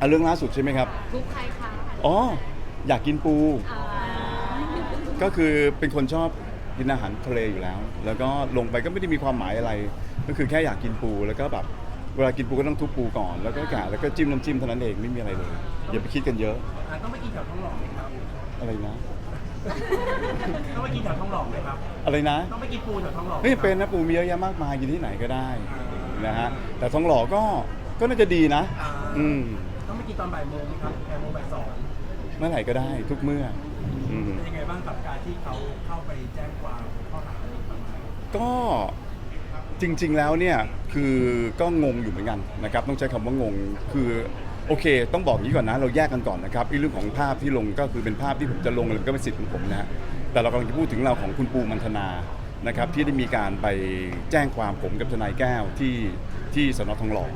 อะเรื่องล่าสุดใช่ไหมครับทุกใครคะอ๋อ อยากกินปู อ่าก็คือเป็นคนชอบกินอาหารทะเลอยู่แล้ว แล้วก็ลงไปก็ไม่ได้มีความหมายอะไร ก็คือแค่อยากกินปู แล้วก็แบบเวลากินปูก็ต้องทุบปูก่อน แล้วก็กะแล้วก็จิ้มน้ำจิ้มเท่านั้นเองไม่มีอะไรเลย อย่าไปคิดกันเยอะ อะต้องไปกินแถวท้องหล่อไหมครับ อะไรนะ ต้องไปกินแถวท้องหล่อไหมครับ อะไรนะ ต้องไปกินปูแถวท้องหล่อหไม่เป็นนะปูมีเยอะแยะมากมายกินที่ไหนก็ได้นะฮะ แต่ทองหล่อก็ก็น่าจะดีนะอ่าอืม ต้องไปกินตอนบ่ายโมงไหมครับบ่ายโมงบ่ายสองเมื่อไหร่ก็ได้ทุกเมื่ออืมเป็นยังไงบ้างกับการที่เขาเข้าไปแจ้งความข้อหาอะไรประมาณนี้ก็จริง ๆ แล้วเนี่ยคือก็งงอยู่เหมือนกันนะครับต้องใช้คำว่างงคือโอเค ต้องบอกอย่างนี้ก่อนนะ เราแยกกันก่อนนะครับไอ้เรื่องของภาพที่ลงก็คือเป็นภาพที่ผมจะลงมันก็เป็นสิทธิ์ของผมนะฮะแต่เรากำลังจะพูดถึงเราของคุณปูมันธนานะครับที่ได้มีการไปแจ้งความผมกับทนายแก้วที่ที่สนทองหล่อ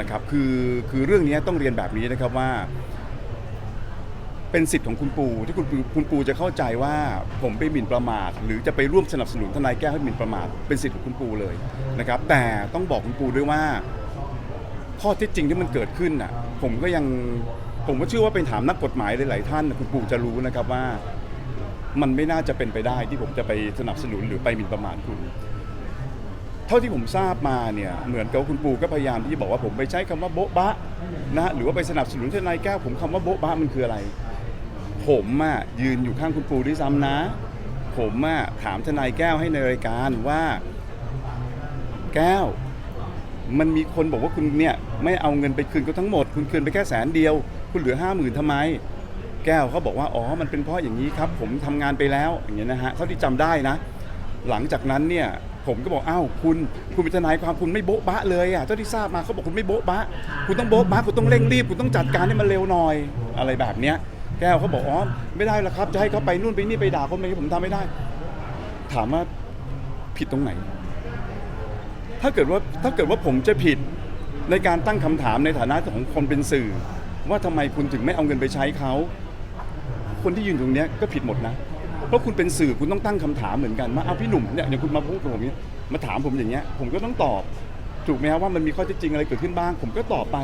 นะครับคือคือเรื่องนี้ต้องเรียนแบบนี้นะครับว่า เป็นสิทธิ์ของคุณปูที่คุณปูคุณปูจะเข้าใจว่าผมไปหมิ่นประมาท หรือจะไปร่วมสนับสนุนทนายแก้วให้หมิ่นประมาทเป็นสิทธิ์ของคุณปูเลยนะครับแต่ต้องบอกคุณปูด้วยว่า ข้อเท็จจริงที่มันเกิดขึ้นน่ะผมก็ยังผมก็เชื่อว่าเป็นถามนักกฎหมายหลายๆท่าน คุณปูจะรู้นะครับว่า มันไม่น่าจะเป็นไปได้ที่ผมจะไปสนับสนุนหรือไปหมิ่นประมาทคุณ เท่าที่ผมทราบมาเนี่ยเหมือนกับคุณปูก็พยายามที่จะบอกว่าผมไปใช้คำว่าโบ๊ะบะนะหรือว่าไปสนับสนุนทนายแก้วผมคำว่าโบ๊ะบะมันคืออะไร ผมอะยืนอยู่ข้างคุณปูด้วยซ้ำนะ ผมอะถามทนายแก้วให้ในรายการว่าแก้ว มันมีคนบอกว่าคุณเนี่ยไม่เอาเงินไปคืนเขาทั้งหมด คุณคืนไปแค่แสนเดียว คุณเหลือห้าหมื่นทำไม แก้วเขาบอกว่าอ๋อมันเป็นเพราะอย่างนี้ครับ ผมทำงานไปแล้วอย่างเงี้ยนะฮะเท่าที่จำได้นะ หลังจากนั้นเนี่ยผมก็บอกอ้าวคุณคุณเป็นทนายความคุณไม่โบ๊ะบะเลยอะเท่าที่ทราบมาเขาบอกคุณไม่โบ๊ะบะ คุณต้องโบ๊ะบะคุณต้องเร่งรีบคุณต้องจัดการให้มันเร็วหน่อยอะไรแบบเนี้ยแก้วเขาบอกอ๋อไม่ได้แล้วครับ จะให้เขาไปนู่นไปนี่ไปด่าคนไม่ผมทำไม่ได้ ถามว่าผิดตรงไหน ถ้าเกิดว่าถ้าเกิดว่าผมจะผิดในการตั้งคำถามในฐานะของคนเป็นสื่อ ว่าทำไมคุณถึงไม่เอาเงินไปใช้เขาคนที่ยืนตรงเนี้ยก็ผิดหมดนะ เพราะคุณเป็นสื่อคุณต้องตั้งคำถามเหมือนกันว่าเอาพี่หนุ่มเนี่ยอย่างคุณมาพูดกับผมเนี้ยมาถามผมอย่างเงี้ยผมก็ต้องตอบถูกไหมครับว่ามันมีข้อเท็จจริงอะไรเกิดขึ้นบ้าง ผมก็ตอบไป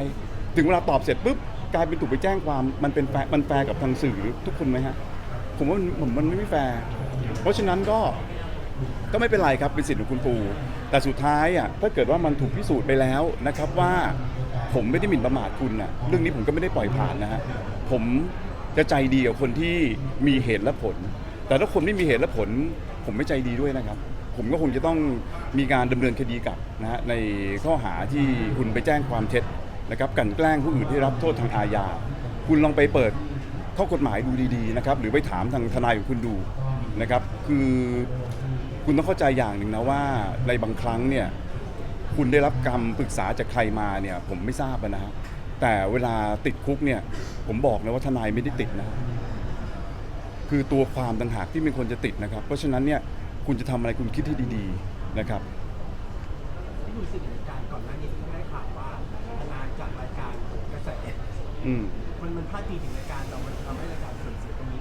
ถึงเวลาตอบเสร็จปุ๊บกลายเป็นถูกไปแจ้งความมันเป็นแฟร์มันแฟร์กับทางสื่อทุกคนไหมฮะผมว่ามันผมมันไม่แฟร์เพราะฉะนั้นก็ ก็ไม่เป็นไรครับเป็นสิทธิ์ของคุณปู แต่สุดท้ายอะถ้าเกิดว่ามันถูกพิสูจน์ไปแล้วนะครับว่าผมไม่ได้หมิ่นประมาทคุณนะเรื่องนี้ผมก็ไม่ได้ปล่อยผ่านนะฮะผมจะใจดีกับคนที่มีเหตุและผล แต่ถ้าคนไม่มีเหตุและผล ผมไม่ใจดีด้วยนะครับ ผมก็คงจะต้องมีการดำเนินคดีกับนะฮะในข้อหาที่คุณไปแจ้งความเท็จนะครับกันแกล้งผู้อื่นที่รับโทษทางอาญา คุณลองไปเปิดข้อกฎหมายดูดีๆนะครับหรือไปถามทางทนายของคุณดูนะครับ คือคุณต้องเข้าใจอย่างหนึ่งนะว่าในบางครั้งเนี่ยคุณได้รับคำปรึกษาจากใครมาเนี่ยผมไม่ทราบอะนะฮะแต่เวลาติดคุกเนี่ยผมบอกนะว่าทนายไม่ได้ติดนะ คือตัวความต่างหากที่เป็นคนจะติดนะครับ เพราะฉะนั้นเนี่ยคุณจะทำอะไรคุณคิดให้ดีๆนะครับ ที่ดูสิ่งเหตุการณ์ก่อนหน้านี้ที่ได้ข่าวว่าทนายจากรายการโหนกระแสอืม มันมันพลาดพิงถึงรายการเรามันทำให้รายการเสื่อมเสียตรงนี้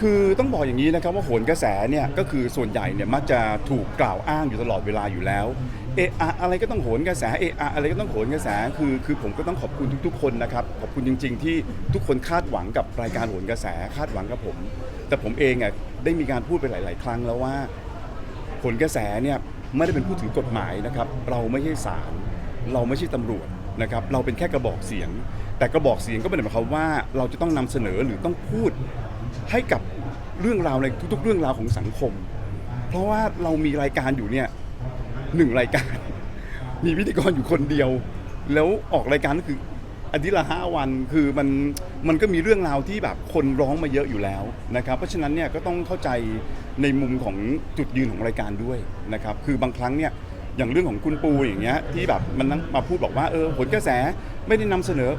คือต้องบอกอย่างนี้นะครับว่าโหนกระแสเนี่ยก็คือส่วนใหญ่เนี่ยมักจะถูกกล่าวอ้างอยู่ตลอดเวลาอยู่แล้ว เอะอะอะไรก็ต้องโหนกระแสเอะอะอะไรก็ต้องโหนกระแสคือคือผมก็ต้องขอบคุณทุก ๆ คนนะครับขอบคุณจริง ๆ ที่ทุกคนคาดหวังกับรายการโหนกระแสคาดหวังกับผม แต่ผมเองอะได้มีการพูดไปหลาย ๆ ครั้งแล้วว่าโหนกระแสเนี่ยไม่ได้เป็นผู้ถือกฎหมายนะครับ เราไม่ใช่ศาลเราไม่ใช่ตำรวจนะครับ เราเป็นแค่กระบอกเสียง แต่กระบอกเสียงก็ไม่ได้หมายความว่า เราจะต้องนำเสนอหรือต้องพูดให้กับเรื่องราวในทุก ๆ เรื่องราวของสังคม เพราะว่าเรามีรายการอยู่เนี่ย หนึ่งรายการ มีพิธีกรอยู่คนเดียว แล้วออกรายการก็คืออาทิตย์ละห้าวันคือมันมันก็มีเรื่องราวที่แบบคนร้องมาเยอะอยู่แล้วนะครับเพราะฉะนั้นเนี่ยก็ต้องเข้าใจในมุมของจุดยืนของรายการด้วยนะครับคือบางครั้งเนี่ยอย่างเรื่องของคุณปูอย่างเงี้ยที่แบบมันนั่งมาพูดบอกว่าเออผลกระแสไม่ได้นำเสนอ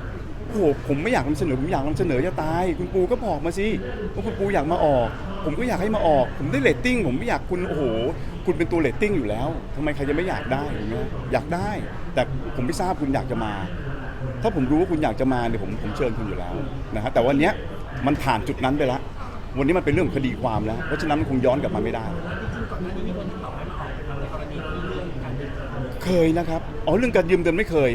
โอ้โหผมไม่อยากนำเสนอผมอยากนำเสนอจะตาย คุณปูก็บอกมาสิว่าคุณปูอยากมาออก ผมก็อยากให้มาออก ผมได้เรตติ้งผมไม่อยากคุณโอ้โห คุณเป็นตัวเรตติ้งอยู่แล้วทำไมใครจะไม่อยากได้อย่างเงี้ยอยากได้ แต่ผมไม่ทราบคุณอยากจะมา ถ้าผมรู้ว่าคุณอยากจะมาเนี่ยผมผมเชิญคุณอยู่แล้วนะฮะแต่วันเนี้ยมันผ่านจุดนั้นไปแล้ววันนี้มันเป็นเรื่องของคดีความแล้ว เพราะฉะนั้นมันคงย้อนกลับมาไม่ได้ เคยนะครับ อ๋อเรื่องการยืมเงินไม่เคย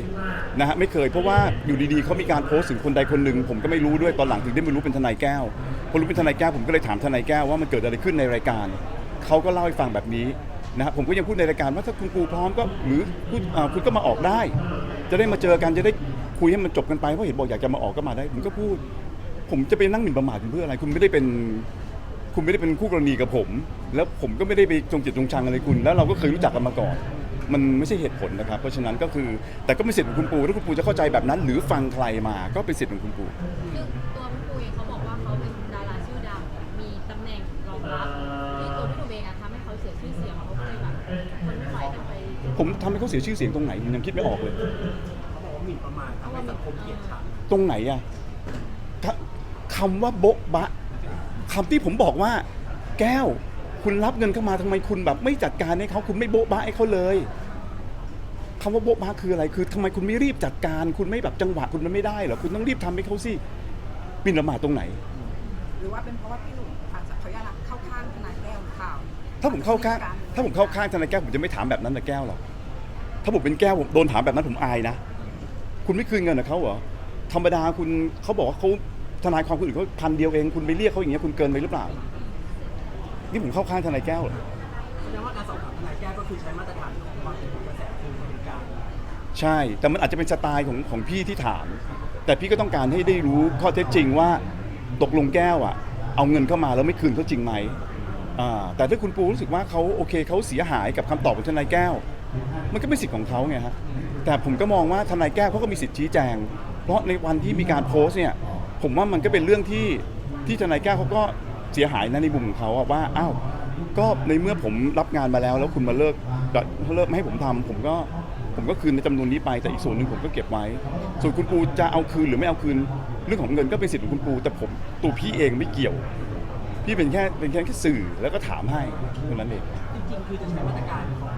นะฮะไม่เคยเพราะว่าอยู่ดีๆเขามีการโพสต์ถึงคนใดคนหนึ่งผมก็ไม่รู้ด้วยตอนหลังถึงได้ไม่รู้เป็นทนายแก้วพอรู้เป็นทนายแก้วผมก็เลยถามทนายแก้วว่ามันเกิดอะไรขึ้นในรายการ เขาก็เล่าให้ฟังแบบนี้นะฮะผมก็ยังพูดในรายการว่าถ้าคุณปูพร้อมก็หรือคุณอ่าคุณก็มาออกได้ จะได้มาเจอกันจะได้คุยให้มันจบกันไปเพราะเห็นบอกอยากจะมาออกก็มาได้ผมก็พูด ผมจะไปนั่งหมิ่นประมาทคุณเพื่ออะไร คุณไม่ได้เป็น คุณไม่ได้เป็นคู่กรณีกับผม แล้วผมก็ไม่ได้ไปจงจิตจงชังอะไรคุณ แล้วเราก็เคยรู้จักกันมาก่อน มันไม่ใช่เหตุผลนะครับ เพราะฉะนั้นก็คือแต่ก็เป็นสิทธิ์ของคุณปูถ้าคุณปูจะเข้าใจแบบนั้น หรือฟังใครมาก็เป็นสิทธิ์ของคุณปูซึ่ง ผมทำให้เขาเสียชื่อเสียงตรงไหนผมยังคิดไม่ออกเลย เขาบอกว่าหมิ่นประมาททำให้สังคมเกลียดชังตรงไหนอะคคำว่าโบ๊ะบะคำที่ผมบอกว่า แก้วคุณรับเงินเข้ามาทำไมคุณแบบ ไม่จัดการให้เขาคุณไม่โบ๊ะบะให้เขาเลยคำว่าโบ๊ะบะคืออะไรคือทำไมคุณไม่รีบจัดการ คุณไม่แบบจังหวะคุณมันไม่ได้เหรอคุณต้องรีบทำให้เขาสิหมินประมาทตรงไหน หรือว่าเป็นเพราะว่าพี่หนุ่มอาจจะเขาอยากเข้าข้างทนายแก้วหรือเปล่าถ้าผมเข้าข้างถ้าผมเข้าข้างทนายแก้วผมจะไม่ถามแบบนั้นนะแก้วหรอก ถ้าผมเป็นแก้วผมโดนถามแบบนั้นผมอายนะ คุณไม่คืนเงินกับเขาเหรอธรรมดาคุณเขาบอกว่าเขาทนายความคนอื่นเขาพันเดียวเองคุณไปเรียกเขาอย่างเงี้ยคุณเกินไปหรือเปล่า นี่ผมเข้าข้างทนายแก้วเหรอแสดงว่าการสอบถามทนายแก้วก็คือใช้มาตรฐานของความเป็นกระแสคือเป็นการใช่ แต่มันอาจจะเป็นสไตล์ของของพี่ที่ถาม แต่พี่ก็ต้องการให้ได้รู้ข้อเท็จจริงว่าตกลงแก้วอะ เอาเงินเข้ามาแล้วไม่คืนเขาจริงไหม อ่าแต่ถ้าคุณปูรู้สึกว่าเขาโอเคเขาเสียหายกับคำตอบของทนายแก้ว มันก็เป็นสิทธิ์ของเขาไงฮะแต่ผมก็มองว่าทนายแก้วเขาก็มีสิทธิ์ชี้แจง เพราะในวันที่มีการโพสต์เนี่ยผมว่ามันก็เป็นเรื่องที่ที่ทนายแก้วเขาก็เสียหายนะในมุมของเขาอะว่าอ้าวก็ในเมื่อผมรับงานมาแล้ว แล้วคุณมาเลิกเลิกไม่ให้ผมทำผมก็ผมก็คืนในจำนวนนี้ไปแต่อีกส่วนหนึ่งผมก็เก็บไว้ ส่วนคุณปูจะเอาคืนหรือไม่เอาคืนเรื่องของเงินก็เป็นสิทธิ์ของคุณปูแต่ผมตัวพี่เองไม่เกี่ยว พี่เป็นแค่เป็นแค่แค่สื่อแล้วก็ถามให้เท่านั้นเอง จริงๆ คือจะใช้มาตรการของ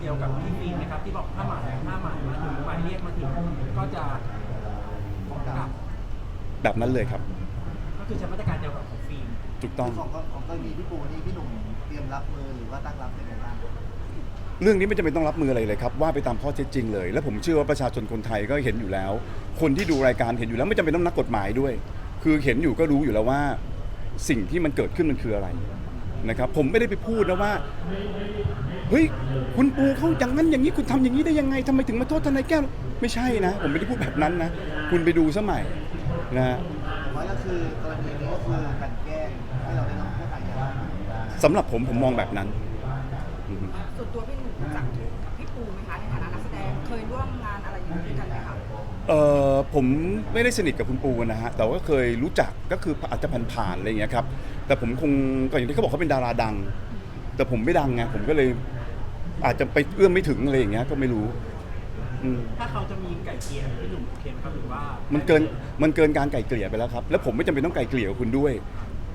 เดียวกับพี่ฟิล์มนะครับ ที่บอกถ้าหมายถ้าหมายมาถึงหมายเรียกมาถึงก็จะฟ้องกลับแบบนั้นเลยครับ ก็คือใช้มาตรการเดียวกับของฟิล์มถูกต้อง ของของกรณีพี่ปูนี่พี่หนุ่มเตรียมรับมือหรือว่าตั้งรับยังไงบ้างเรื่องนี้ไม่จำเป็นต้องรับมืออะไรเลยครับว่าไปตามข้อเท็จจริงเลย และผมเชื่อว่าประชาชนคนไทยก็เห็นอยู่แล้ว คนที่ดูรายการเห็นอยู่แล้วไม่จำเป็นต้องนักกฎหมายด้วย คือเห็นอยู่ก็รู้อยู่แล้วว่า สิ่งที่มันเกิดขึ้นมันคืออะไรนะครับผมไม่ได้ไปพูดนะว่าเฮ้ยคุณปูเขาอย่างนั้นอย่างนี้คุณทำอย่างนี้ได้ยังไงทำไมถึงมาโทษทนายแก้วไม่ใช่นะ ผมไม่ได้พูดแบบนั้นนะ คุณไปดูซะใหม่นะฮะว่าก็คือกรณีนี้ก็คือกลันแกล้งให้เราได้รับโทษอาญาสำหรับผมผมมองแบบนั้นอืมส่วนตัวพี่หนุ่มรู้จัก เออผมไม่ได้สนิทกับคุณปูนะฮะแต่ว่าเคยรู้จักก็คืออาจจะผ่านๆอะไรอย่างเงี้ยครับแต่ผมคงก็อย่างที่เขาบอกเขาเป็นดาราดัง แต่ผมไม่ดังไงผมก็เลยอาจจะไปเอื้อมไม่ถึงอะไรอย่างเงี้ยก็ไม่รู้อืมถ้าเขาจะมีไก่เกลี่ยพี่หนุ่มโอเคไหมครับหรือว่ามันเกินมันเกินการไกล่เกลี่ยไปแล้วครับ แล้วผมไม่จำเป็นต้องไกล่เกลี่ยกับคุณด้วย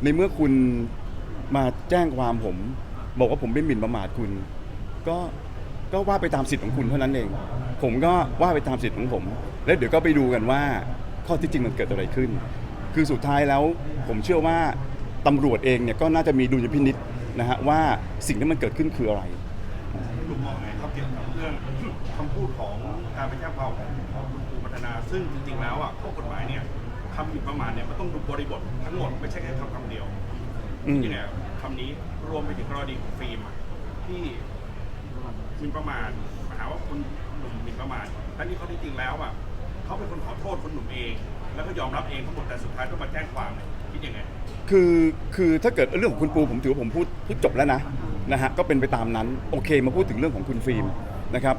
ในเมื่อคุณมาแจ้งความผม บอกว่าผมไม่หมิ่นประมาทคุณ ก็ก็ว่าไปตามสิทธิ์ของคุณเท่านั้นเอง ผมก็ว่าไปตามสิทธิ์ของผม แล้วเดี๋ยวก็ไปดูกันว่าข้อที่จริงมันเกิดอะไรขึ้น คือสุดท้ายแล้วผมเชื่อว่าตำรวจเองเนี่ยก็น่าจะมีดุลยพินิษนะฮะว่าสิ่งที่มันเกิดขึ้นคืออะไรลุงมองไงครับเกี่ยวกับเรื่องคำพูดของการไปแจ้งความของคุณครูพัฒนาซึ่งจริงๆแล้วอะข้อกฎหมายเนี่ยคำหมิ่นประมาทเนี่ยมันต้องดูบริบททั้งหมดไม่ใช่แค่คำคำเดียวอืมยังไงครับคำนี้รวมไปถึงกรณีของฟิล์มที่หมิ่นประมาทหาว่าคุณ หนุ่มหมิ่นประมาททั้งนี้เขาที่จริงแล้วอะเขาเป็นคนขอโทษคนหนุ่มเอง แล้วก็ยอมรับเองทั้งหมดแต่สุดท้ายต้องมาแจ้งความเนี่ยคิดยังไง คือคือถ้าเกิดเรื่องของคุณปูผมถือว่าผมพูดพูดจบแล้วนะนะฮะก็เป็นไปตามนั้นโอเคมาพูดถึงเรื่องของคุณฟิล์มนะครับ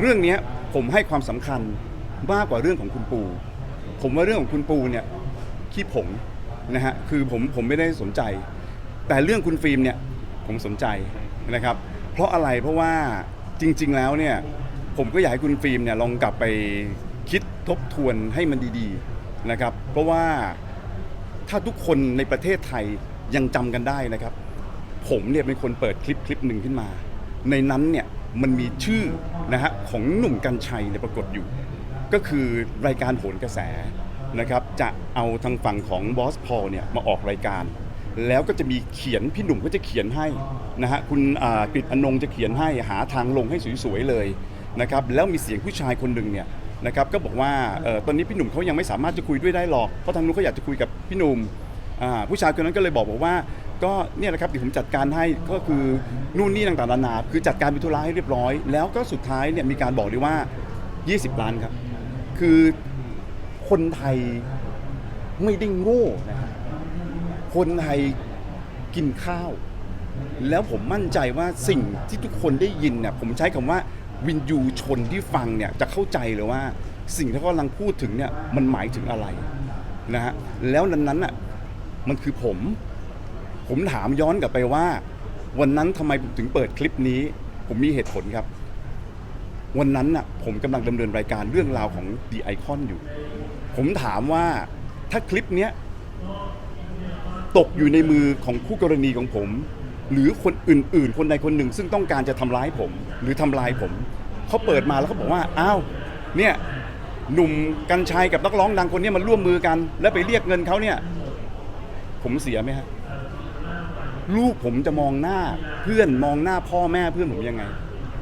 เรื่องเนี้ยผมให้ความสำคัญมากกว่าเรื่องของคุณปู ผมว่าเรื่องของคุณปูเนี่ยขี้ผงนะฮะคือผมผมไม่ได้สนใจ แต่เรื่องคุณฟิล์มเนี่ยผมสนใจนะครับ เพราะอะไรเพราะว่าจริง ๆ แล้วเนี่ย ผมก็อยากให้คุณฟิล์มเนี่ยลองกลับไปคิดทบทวนให้มันดีๆนะครับ เพราะว่าถ้าทุกคนในประเทศไทยยังจำกันได้นะครับ ผมเนี่ยเป็นคนเปิดคลิปคลิปหนึ่งขึ้นมา ในนั้นเนี่ยมันมีชื่อนะฮะของหนุ่มกัญชัยเนี่ยปรากฏอยู่ ก็คือรายการโหนกระแสนะครับ จะเอาทางฝั่งของบอสพอลเนี่ยมาออกรายการ แล้วก็จะมีเขียนพี่หนุ่มก็จะเขียนให้นะฮะคุณอ่ากฤษอนงจะเขียนให้หาทางลงให้สวยๆเลย นะครับแล้วมีเสียงผู้ชายคนหนึ่งเนี่ยนะครับก็บอกว่าเอ่อตอนนี้พี่หนุ่มเขายังไม่สามารถจะคุยด้วยได้หรอกเพราะทางนู้นเขาอยากจะคุยกับพี่หนุ่มอ่าผู้ชายคนนั้นก็เลยบอกบอกว่า ก็เนี่ยนะครับเดี๋ยวผมจัดการให้ก็คือนู่นนี่ต่างๆนานาคือจัดการเป็นธุระให้เรียบร้อย แล้วก็สุดท้ายเนี่ยมีการบอกเลยว่า 20 ล้านครับ คือคนไทยไม่ได้โง่นะครับคนไทยกินข้าว แล้วผมมั่นใจว่าสิ่งที่ทุกคนได้ยินเนี่ยผมใช้คำว่า วินยูชนที่ฟังเนี่ยจะเข้าใจเลยว่าสิ่งที่เขากำลังพูดถึงเนี่ยมันหมายถึงอะไรนะฮะแล้วนั้นนั้นอะมันคือผม ผมถามย้อนกลับไปว่า วันนั้นทำไมผมถึงเปิดคลิปนี้ ผมมีเหตุผลครับ วันนั้นน่ะผมกำลังดำเนินรายการเรื่องราวของ The Icon อยู่ ผมถามว่าถ้าคลิปเนี้ยตกอยู่ในมือของคู่กรณีของผม หรือคนอื่น ๆ คนใดคนหนึ่ง ซึ่งต้องการจะทำร้ายผม หรือทำลายผมเขาเปิดมาแล้วเขาบอกว่าอ้าวเนี่ยหนุ่มกัญชัยกับนักร้องดังคนเนี้มันร่วมมือกัน แล้วไปเรียกเงินเขาเนี่ย ผมเสียไหมฮะลูกผมจะมองหน้าเพื่อนมองหน้าพ่อแม่เพื่อนผมยังไง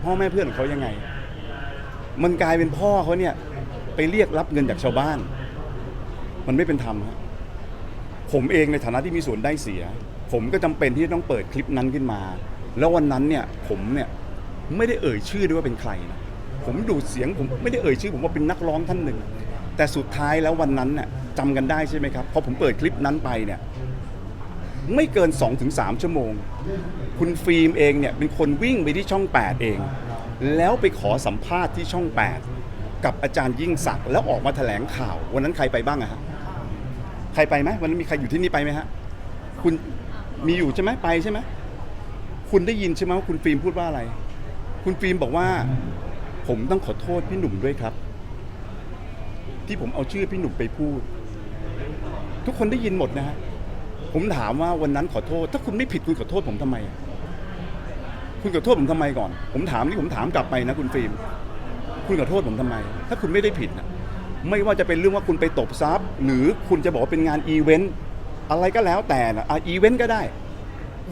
พ่อแม่เพื่อนของเขายังไง มันกลายเป็นพ่อเขาเนี่ย ไปเรียกรับเงินจากชาวบ้าน มันไม่เป็นธรรมฮะผมเองในฐานะที่มีส่วนได้เสีย ผมก็จำเป็นที่จะต้องเปิดคลิปนั้นขึ้นมา แล้ววันนั้นเนี่ยผมเนี่ยไม่ได้เอ่ยชื่อด้วยว่าเป็นใครนะผมดูดเสียงผมไม่ได้เอ่ยชื่อ ผมว่าเป็นนักร้องท่านหนึ่ง แต่สุดท้ายแล้ววันนั้นเนี่ยจำกันได้ใช่ไหมครับพอผมเปิดคลิปนั้นไปเนี่ยไม่เกิน 2-3 ชั่วโมง คุณฟิล์มเองเนี่ยเป็นคนวิ่งไปที่ช่อง 8 เอง แล้วไปขอสัมภาษณ์ที่ช่อง 8 กับอาจารย์ยิ่งศักดิ์แล้วออกมาแถลงข่าว วันนั้นใครไปบ้างอะฮะใครไปไหมวันนั้นมีใครอยู่ที่นี่ไปไหมฮะคุณ มีอยู่ใช่ไหมไปใช่ไหมคุณได้ยินใช่ไหมว่าคุณฟิล์มพูดว่าอะไร คุณฟิล์มบอกว่า ผมต้องขอโทษพี่หนุ่มด้วยครับ ที่ผมเอาชื่อพี่หนุ่มไปพูด ทุกคนได้ยินหมดนะฮะผมถามว่าวันนั้นขอโทษ ถ้าคุณไม่ผิดคุณขอโทษผมทำไม คุณขอโทษผมทำไมก่อน ผมถามนี่ผมถามกลับไปนะ คุณฟิล์มคุณขอโทษผมทำไม ถ้าคุณไม่ได้ผิดนะไม่ว่าจะเป็นเรื่องว่าคุณไปตบทรัพย์หรือคุณจะบอกว่าเป็นงานอีเวนต์ อะไรก็แล้วแต่นะอะอีเวนต์ก็ได้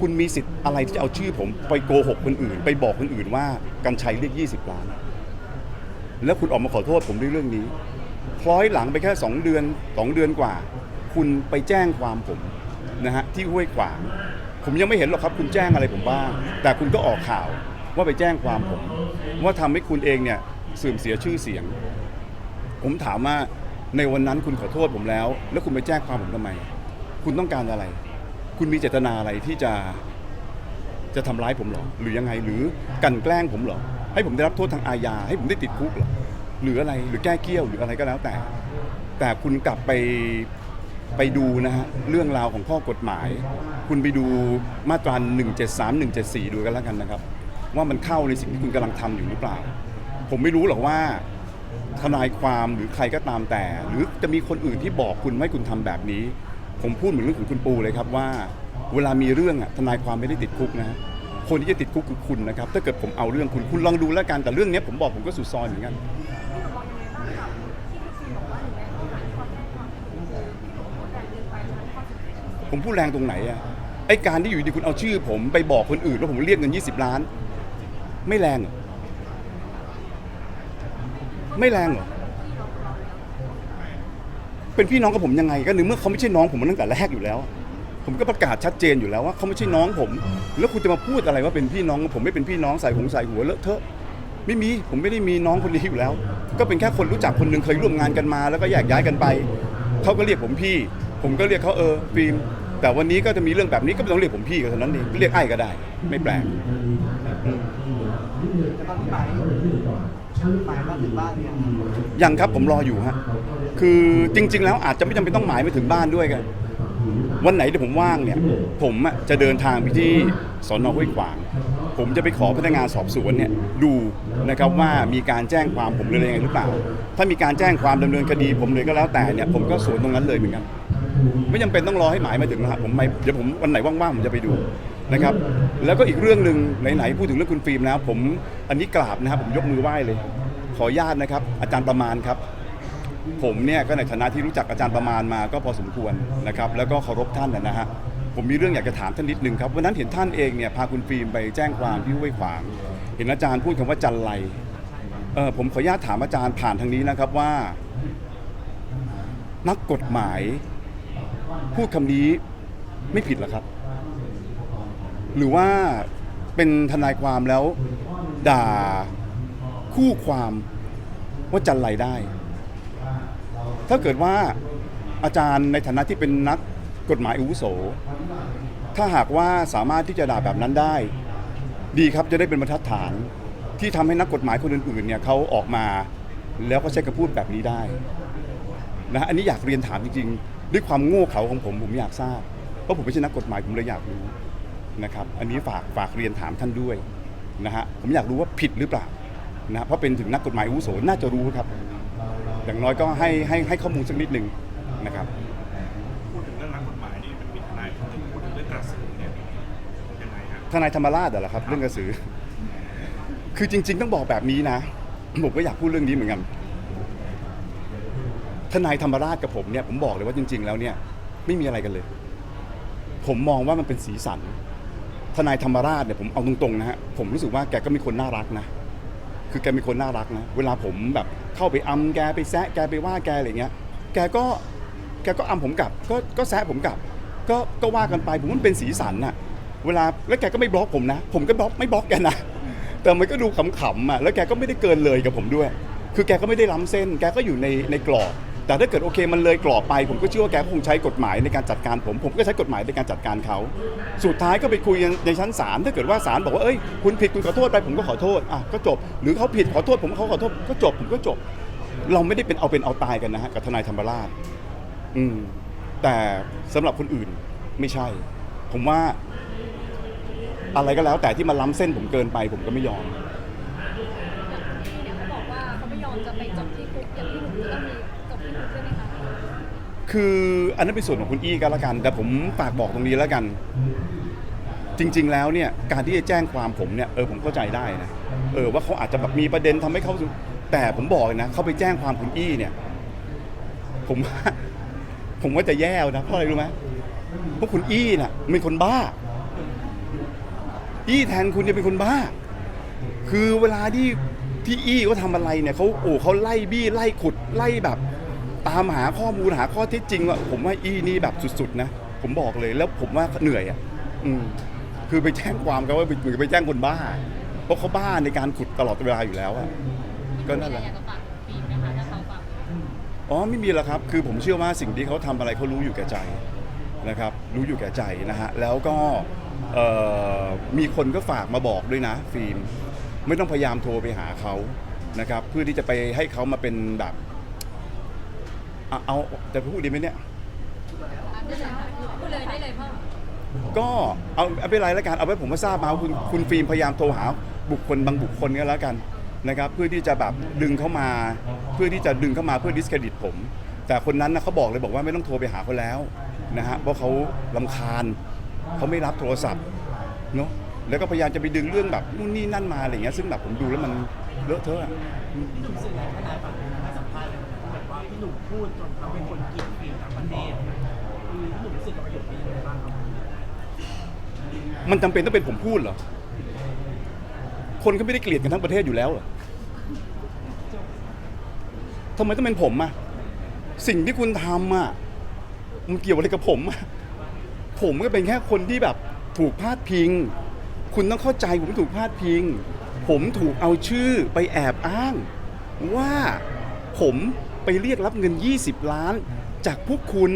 คุณมีสิทธิ์อะไรที่จะเอาชื่อผมไปโกหกคนอื่น ไปบอกคนอื่นว่ากันชัยเรียก 20 ล้าน แล้วคุณออกมาขอโทษผมด้วยเรื่องนี้คล้อยหลังไปแค่ 2 เดือน 2 เดือนกว่า คุณไปแจ้งความผมนะฮะที่ห้วยขวาง ผมยังไม่เห็นหรอกครับ คุณแจ้งอะไรผมบ้าง แต่คุณก็ออกข่าวว่าไปแจ้งความผม ว่าทำให้คุณเองเนี่ยเสื่อมเสียชื่อเสียง ผมถามว่าในวันนั้นคุณขอโทษผมแล้ว แล้วคุณไปแจ้งความผมทำไม คุณต้องการอะไร คุณมีเจตนาอะไรที่จะจะทำร้ายผมเหรอ หรือยังไงหรือกลันแกล้งผมเหรอ ให้ผมได้รับโทษทางอาญา ให้ผมได้ติดคุกเหรอหรืออะไรหรือแก้เกี้ยวหรืออะไรก็แล้วแต่ แต่คุณกลับไปไปดูนะฮะเรื่องราวของข้อกฎหมาย คุณไปดูมาตรา 173 174 ดูกันแล้วกันนะครับ ว่ามันเข้าในสิ่งที่คุณกำลังทำอยู่หรือเปล่า ผมไม่รู้หรอกว่าทนายความหรือใครก็ตามแต่ หรือจะมีคนอื่นที่บอกคุณไม่ให้คุณทำแบบนี้ ผมพูดเหมือนเรื่องของคุณปูเลยครับว่า เวลามีเรื่องอะทนายความไม่ได้ติดคุกนะคนที่จะติดคุกคือคุณนะครับ ถ้าเกิดผมเอาเรื่องคุณคุณลองดูแล้วกันแต่เรื่องนี้ผมบอกผมก็สุดซอยเหมือนกันผมพูดแรงตรงไหนอะไอการที่อยู่ดีคุณเอาชื่อ ผมไปบอกคนอื่นแล้วผมเรียกเงิน 20 ล้าน ไม่แรงเหรอไม่แรงเหรอ เป็นพี่น้องกับผมยังไงก็ในเมื่อเขาไม่ใช่น้องผมมาตั้งแต่แรกอยู่แล้ว ผมก็ประกาศชัดเจนอยู่แล้วว่าเขาไม่ใช่น้องผม แล้วคุณจะมาพูดอะไรว่าเป็นพี่น้อง ผมไม่เป็นพี่น้องใส่หงใส่หัวเลอะเทอะไม่มีผมไม่ได้มีน้องคนนี้อยู่แล้ว ก็เป็นแค่คนรู้จักคนหนึ่งเคยร่วมงานกันมา แล้วก็แยกย้ายกันไปเขาก็เรียกผมพี่ ผมก็เรียกเขาเออฟิล์มแต่วันนี้ก็จะมีเรื่องแบบนี้ก็ไม่ต้องเรียกผมพี่ก็เท่านั้นเองเรียกไอ้ก็ได้ ไม่แปลกอืมแต่ตอนที่ห มายหมายว่าถึงบ้านเนี่ยยังครับผมรออยู่ฮะคือจริง ๆ แล้วอาจจะไม่จำเป็นต้องหมายไปถึงบ้านด้วยกัน วันไหนที่ผมว่างเนี่ย ผมอะจะเดินทางไปที่สอนอห้วยขวาง ผมจะไปขอพนักงานสอบสวนเนี่ยดูนะครับว่ามีการแจ้งความผมหรืออะไรยังไงหรือเปล่า ถ้ามีการแจ้งความดำเนินคดี ผมเลยก็แล้วแต่เนี่ยผมก็สวนตรงนั้นเลยเหมือนกัน ไม่จำเป็นต้องรอให้หมายมาถึงนะครับผมไม่เดี๋ยวผมวันไหนว่างๆผมจะไปดู นะครับแล้วก็อีกเรื่องหนึ่งไหนๆพูดถึงเรื่องคุณฟิล์มแล้วผมอันนี้กราบนะครับผมยกมือไหว้เลย ขออนุญาตนะครับ อาจารย์ประมาณครับ ผมเนี่ยก็ในฐานะที่รู้จักอาจารย์ประมาณมาก็พอสมควรนะครับ แล้วก็เคารพท่านนะฮะผมมีเรื่องอยากจะถามท่านนิดนึงครับวันนั้นเห็นท่านเองเนี่ยพาคุณฟิล์มไปแจ้งความที่ห้วยขวาง เห็นอาจารย์พูดคำว่าจันไรเออผมขออนุญาตถามอาจารย์ผ่านทางนี้นะครับว่า นักกฎหมาย พูดคำนี้ไม่ผิดหรอครับ หรือว่าเป็นทนายความแล้ว ด่าคู่ความว่าจันไรได้ ถ้าเกิดว่าอาจารย์ในฐานะที่เป็นนักกฎหมายอาวุโส ถ้าหากว่าสามารถที่จะด่าแบบนั้นได้ ดีครับจะได้เป็นบรรทัดฐานที่ทำให้นักกฎหมายคนอื่นๆเนี่ยเขาออกมาแล้วก็ใช้คำพูดแบบนี้ได้นะฮะอันนี้อยากเรียนถามจริงๆ ด้วยความโง่เขลาของผมผมอยากทราบเพราะผมไม่ใช่นักกฎหมายผมเลยอยากรู้ นะครับอันนี้ฝากฝากเรียนถามท่านด้วยนะฮะผมอยากรู้ว่าผิดหรือเปล่านะฮะเพราะเป็นถึงนักกฎหมายอาวุโสน่าจะรู้ครับ อย่างน้อยก็ให้ให้ให้ข้อมูลสักนิดหนึ่งนะครับพูดถึงเรื่องนักกฎหมายนี่มันมีทนายคนหนึ่งพูดถึงเรื่องกระสือเนี่ยยังไงฮะทนายธรรมราชเหรอครับ เรื่องกระสือ คือจริง ๆ ต้องบอกแบบนี้นะผมก็อยากพูดเรื่องนี้เหมือนกันทนายธรรมราชกับผมเนี่ยผมบอกเลยว่าจริง ๆ แล้วเนี่ยไม่มีอะไรกันเลย ผมมองว่ามันเป็นสีสัน ทนายธรรมราชเนี่ยผมเอาตรงๆนะฮะผมรู้สึกว่าแกก็มีคนน่ารักนะ คือแกเป็นคนน่ารักนะ เวลาผมแบบเข้าไปอำแกไปแซะแกไปว่าแกอะไรเงี้ย แกก็แกก็อำผมกลับ ก็ก็แซะผมกลับ ก็ก็ว่ากันไปผมมันเป็นสีสันน่ะ เวลาแล้วแกก็ไม่บล็อกผมนะ ผมก็บล็อกไม่บล็อกแกนะ แต่มันก็ดูขำๆอะแล้วแกก็ไม่ได้เกินเลยกับผมด้วย คือแกก็ไม่ได้ล้ำเส้น แกก็อยู่ในในกรอบ แต่ถ้าเกิดโอเคมันเลยกรอบไป ผมก็เชื่อว่าแกคงใช้กฎหมายในการจัดการผม ผมก็ใช้กฎหมายในการจัดการเขา สุดท้ายก็ไปคุยในชั้นศาลถ้าเกิดว่าศาลบอกว่าเอ้ยคุณผิดคุณขอโทษไปผมก็ขอโทษอะก็จบ หรือเขาผิดขอโทษ ผมเขาขอโทษก็จบผมก็จบ เราไม่ได้เป็นเอาเป็นเอาตายกันนะฮะกับทนายธรรมราชอืมแต่สำหรับคนอื่นไม่ใช่ ผมว่าอะไรก็แล้วแต่ที่มันล้ำเส้นผมเกินไปผมก็ไม่ยอมที่เนี่ยเขาบอกว่าเขาไม่ยอมจะไปจบที่ คืออันนั้นเป็นส่วนของคุณอี้ก็แล้วกัน แต่ผมฝากบอกตรงนี้แล้วกัน จริง ๆ แล้วเนี่ยการที่จะแจ้งความผมเนี่ยเออผมเข้าใจได้นะเออว่าเขาอาจจะแบบมีประเด็นทำให้เขาแต่ผมบอกเลยนะเขาไปแจ้งความคุณอี้เนี่ย ผมว่าผมว่าจะแย่นะเพราะอะไรรู้ไหมเพราะคุณอี้น่ะเป็นคนบ้า อี้แทนคุณเนี่ยเป็นคนบ้า คือเวลาที่ที่อี้เขาทำอะไรเนี่ยเขาโอ้เขาไล่บี้ไล่ขุดไล่แบบ ตามหาข้อมูลหาข้อเท็จจริงว่าผมว่าอี้นี่แบบสุดๆนะผมบอกเลยแล้วผมว่าเหนื่อยอะอืมคือไปแจ้งความกันว่าเหมือนกับไปแจ้งคนบ้า เพราะเขาบ้าในการขุดตลอดเวลาอยู่แล้วอะก็นั่นแหละมีอะไรอยากจะฝากฟิล์มไหมคะถ้าเขาฟังอ๋อไม่มีแล้วครับ คือผมเชื่อว่าสิ่งที่เขาทำอะไรเขารู้อยู่แก่ใจนะครับ รู้อยู่แก่ใจนะฮะแล้วก็เอ่อมีคนก็ฝากมาบอกด้วยนะฟิล์มไม่ต้องพยายามโทรไปหาเขานะครับ เพื่อที่จะไปให้เขามาเป็นแบบ เอาเอาจะพูดดีไหมเนี่ยได้เลยค่ะพูดเลยได้เลยพ่อก็เอาเอาเป็นไรแล้วกันเอาไว้ผมมาทราบมาว่าคุณคุณฟิล์มพยายามโทรหาบุคคลบางบุคคลก็แล้วกันนะครับ เพื่อที่จะแบบดึงเข้ามา เพื่อที่จะดึงเข้ามาเพื่อดิสเครดิตผม แต่คนนั้นนะเขาบอกเลยบอกว่าไม่ต้องโทรไปหาเขาแล้วนะฮะเพราะเขาลำคาญเขาไม่รับโทรศัพท์เนาะแล้วก็พยายามจะไปดึงเรื่องแบบนู่นนี่นั่นมาอะไรอย่างเงี้ยซึ่งแบบผมดูแล้วมันเลอะเทอะอะ พี่หนุ่มสื่อทนายฝั่ง หนุ่มพูดจนทำให้คนเกลียดฟิล์มทั้งประเทศคือพี่หนุ่มรู้สึกกับประโยคนี้ยังไงบ้างครับมันจำเป็นต้องเป็นผมพูดเหรอ คนก็ไม่ได้เกลียดกันทั้งประเทศอยู่แล้วเหรอทำไมต้องเป็นผมอะสิ่งที่คุณทำอะมันเกี่ยวอะไรกับผมอะผมก็เป็นแค่คนที่แบบถูกพาดพิง คุณต้องเข้าใจผมถูกพาดพิง ผมถูกเอาชื่อไปแอบอ้าง ว่าผม ไปเรียกรับเงิน 20 ล้าน จากพวกคุณ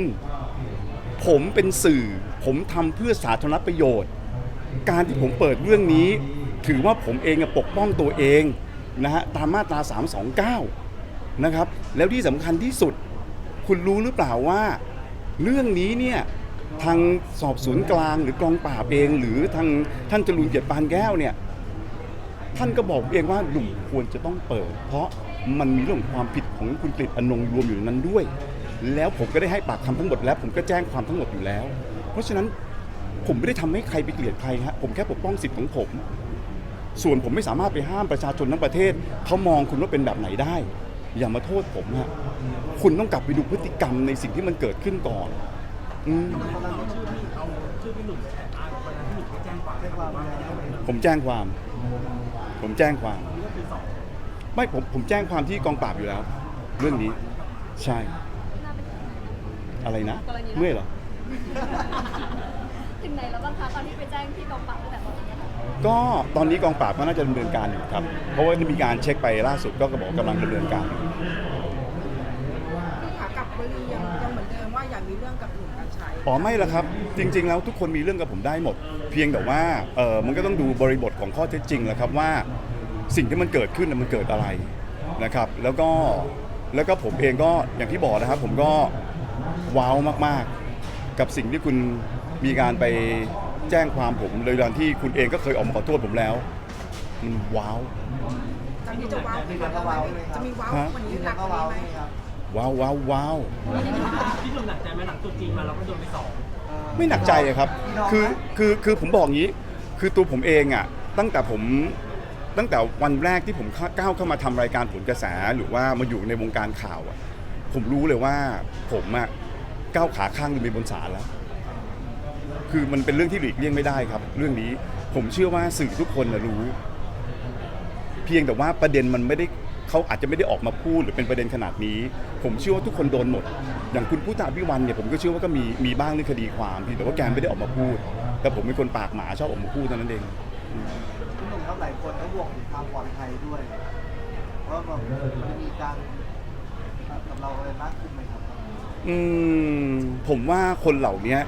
ผมเป็นสื่อ ผมทำเพื่อสาธารณประโยชน์ การที่ผมเปิดเรื่องนี้ ถือว่าผมเองอะปกป้องตัวเองนะฮะตามมาตรา 329 นะครับ แล้วที่สำคัญที่สุด คุณรู้หรือเปล่าว่า เรื่องนี้เนี่ยทางสอบสวนกลางหรือกองปราบเอง หรือทางท่านจรูนเกียรติปานแก้วเนี่ยท่านก็บอกเองว่าหนุ่มควรจะต้องเปิด เพราะมันมีเรื่องความผิด ของคุณกฤษอนงรวมอยู่ในนั้นด้วย แล้วผมก็ได้ให้ปากคำทั้งหมดแล้ว ผมก็แจ้งความทั้งหมดอยู่แล้ว เพราะฉะนั้นผมไม่ได้ทำให้ใครไปเกลียดใครฮะผมแค่ปกป้องสิทธิ์ของผม ส่วนผมไม่สามารถไปห้ามประชาชนทั้งประเทศเขามองคุณว่าเป็นแบบไหนได้ อย่ามาโทษผมฮะคุณต้องกลับไปดูพฤติกรรมในสิ่งที่มันเกิดขึ้นก่อนอืมผมแจ้งความ ผมแจ้งความ ไม่ผมผมแจ้งความที่กองปราบอยู่แล้ว เรื่องนี้ ใช่ อะไรนะเมื่อยเหรอ ถึงไหนแล้วบ้างคะตอนที่ไปแจ้งที่กองปราบตั้งแต่ตอนนี้ค่ะก็ตอนนี้กองปราบก็น่าจะดำเนินการอยู่ครับ เพราะว่าได้มีการเช็คไปล่าสุดก็บอกกำลังดำเนินการอยู่คือขากลับวลียังยังเหมือนเดิมว่าอย่ามีเรื่องกับหนุ่มกัญชัยอ๋อไม่ละครับ จริง ๆ แล้วทุกคนมีเรื่องกับผมได้หมด เพียงแต่ว่าเออมันก็ต้องดูบริบทของข้อเท็จจริงแหละครับว่า สิ่งที่มันเกิดขึ้นน่ะมันเกิดอะไรนะครับ แล้วก็ แล้วก็ผมเองก็อย่างที่บอกนะครับ ผมก็ว้าวมากๆ กับสิ่งที่คุณมีการไปแจ้งความผมโดยการที่คุณเองก็เคยออกมาขอโทษผมแล้วมันว้าวจากนี้จะว้าวขึ้นกว่านี้ไหมจะมีว้าวกว่านี้ยืนหยันันกกก็ว่าว้าวนี้ไหไหมมครับว้าวว้าวว้าวพี่หนุ่มหนักใจไหมหลังตัวจริงมาเราก็โดนไปสองเออไม่หนักใจอะครับ คือคือคือผมบอกงี้ คือตัวผมเองอะตั้งแต่ผม ตั้งแต่วันแรกที่ผมก้าวเข้ามาทำรายการผลกระแสหรือว่ามาอยู่ในวงการข่าวอะผมรู้เลยว่าผมอะก้าวขาข้างหนึงไปบนศาลแล้ว คือมันเป็นเรื่องที่หลีกเลี่ยงไม่ได้ครับ เรื่องนี้ผมเชื่อว่าสื่อทุกคนนะรู้ เพียงแต่ว่าประเด็นมันไม่ได้เขาอาจจะไม่ได้ออกมาพูดหรือเป็นประเด็นขนาดนี้ ผมเชื่อว่าทุกคนโดนหมด อย่างคุณพุทธาพิวันเนี่ยผมก็เชื่อว่าก็มีมีบ้างในคดีความเพียงแต่ว่าแกไม่ได้ออกมาพูด แต่ผมเป็นคนปากหมาชอบออกมาพูดเท่านั้นเอง คุณหนุ่มครับหลายคนก็ห่วงถึงความปลอดภัยด้วยเพราะแบบมันมีการกับเราอะไรมากขึ้นไหมครับอืมผมว่าคนเหล่านี้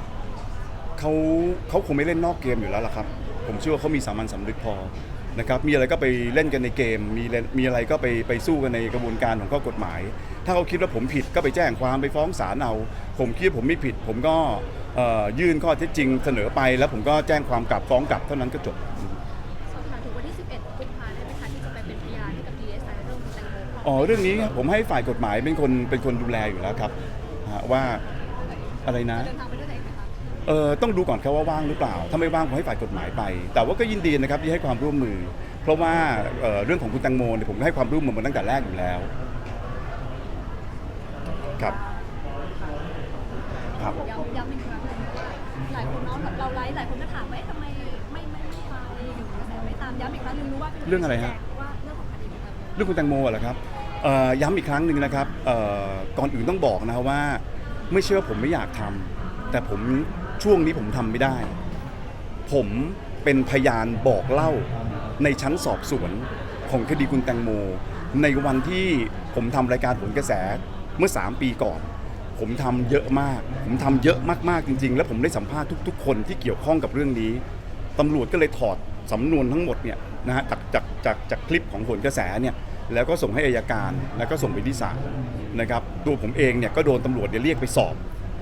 เขาเขาคงไม่เล่นนอกเกมอยู่แล้วล่ะครับ ผมเชื่อว่าเขามีสามัญสำนึกพอนะครับมีอะไรก็ไปเล่นกันในเกม มีเล่นมีอะไรก็ไปไปสู้กันในกระบวนการของข้อกฎหมาย ถ้าเขาคิดว่าผมผิดก็ไปแจ้งความไปฟ้องศาลเอา ผมคิดว่าผมไม่ผิด ผมก็ยื่นข้อเท็จจริงเสนอไป แล้วผมก็แจ้งความกลับฟ้องกลับเท่านั้นก็จบ อ๋อเรื่องนี้ผมให้ฝ่ายกฎหมายเป็นคนเป็นคนดูแลอยู่แล้วครับฮะว่าอะไรนะ เดินทางไปด้วยไหนไหมคะเออต้องดูก่อนครับว่าว่างหรือเปล่า ถ้าไม่ว่างผมให้ฝ่ายกฎหมายไป แต่ว่าก็ยินดีนะครับที่ให้ความร่วมมือ เพราะว่าเอ่อเรื่องของคุณแตงโมเนี่ยผมให้ความร่วมมือมาตั้งแต่แรกอยู่แล้ว ครับ ครับ ย้ำย้ำอีกครั้งหนึงว่าหลายคนเนาะเราไลฟ์หลายคนก็ถามว่าเอ๊ะทำไมไม่ไม่ไม่ไปอยู่กระแสไม่ตามย้ำอีกครั้งหนึงรู้ว่าเป็นเรื่องอะไรฮะ ว่าเรื่องของคดีคุณแตงโมเรื่องคุณแตงโมเหรอครับ เอ่อย้ำอีกครั้งหนึ่งนะครับเอ่อก่อนอื่นต้องบอกนะครับว่า ไม่ใช่ว่าผมไม่อยากทำแต่ผมช่วงนี้ผมทำไม่ได้ ผมเป็นพยานบอกเล่าในชั้นสอบสวนของคดีคุณแตงโม ในวันที่ผมทำรายการผลกระแสเมื่อ 3 ปีก่อน ผมทำเยอะมาก ผมทำเยอะมากๆจริง ๆ แล้วผมได้สัมภาษณ์ทุก ๆ คนที่เกี่ยวข้องกับเรื่องนี้ ตำรวจก็เลยถอดสำนวนทั้งหมดเนี่ยนะฮะจากจากจากจากคลิปของผลกระแสเนี่ย แล้วก็ส่งให้อายการแล้วก็ส่งไปที่ศาลนะครับตัวผมเองเนี่ยก็โดนตำรวจเนี่ยเรียกไปสอบ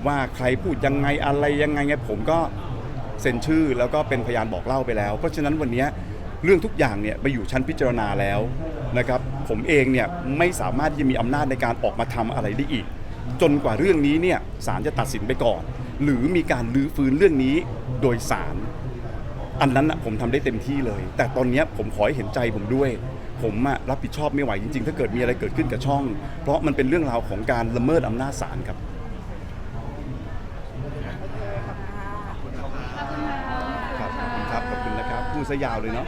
ว่าใครพูดยังไงอะไรยังไงไงผมก็เซ็นชื่อแล้วก็เป็นพยานบอกเล่าไปแล้ว เพราะฉะนั้นวันนี้เรื่องทุกอย่างเนี่ยไปอยู่ชั้นพิจารณาแล้วนะครับผมเองเนี่ยไม่สามารถที่จะมีอำนาจในการออกมาทำอะไรได้อีก จนกว่าเรื่องนี้เนี่ยศาลจะตัดสินไปก่อน หรือมีการลื้อฟื้นเรื่องนี้โดยศาลอันนั้นนะผมทำได้เต็มที่เลย แต่ตอนนี้ผมขอให้เห็นใจผมด้วย ผมอะรับผิดชอบไม่ไหวจริงๆ ถ้าเกิดมีอะไรเกิดขึ้นกับช่อง เพราะมันเป็นเรื่องราวของการละเมิดอำนาจศาลครับโอเคขอบคุณค่ะครับขอบคุณครับ ขอบคุณนะครับ พูดซะยาวเลยเนาะ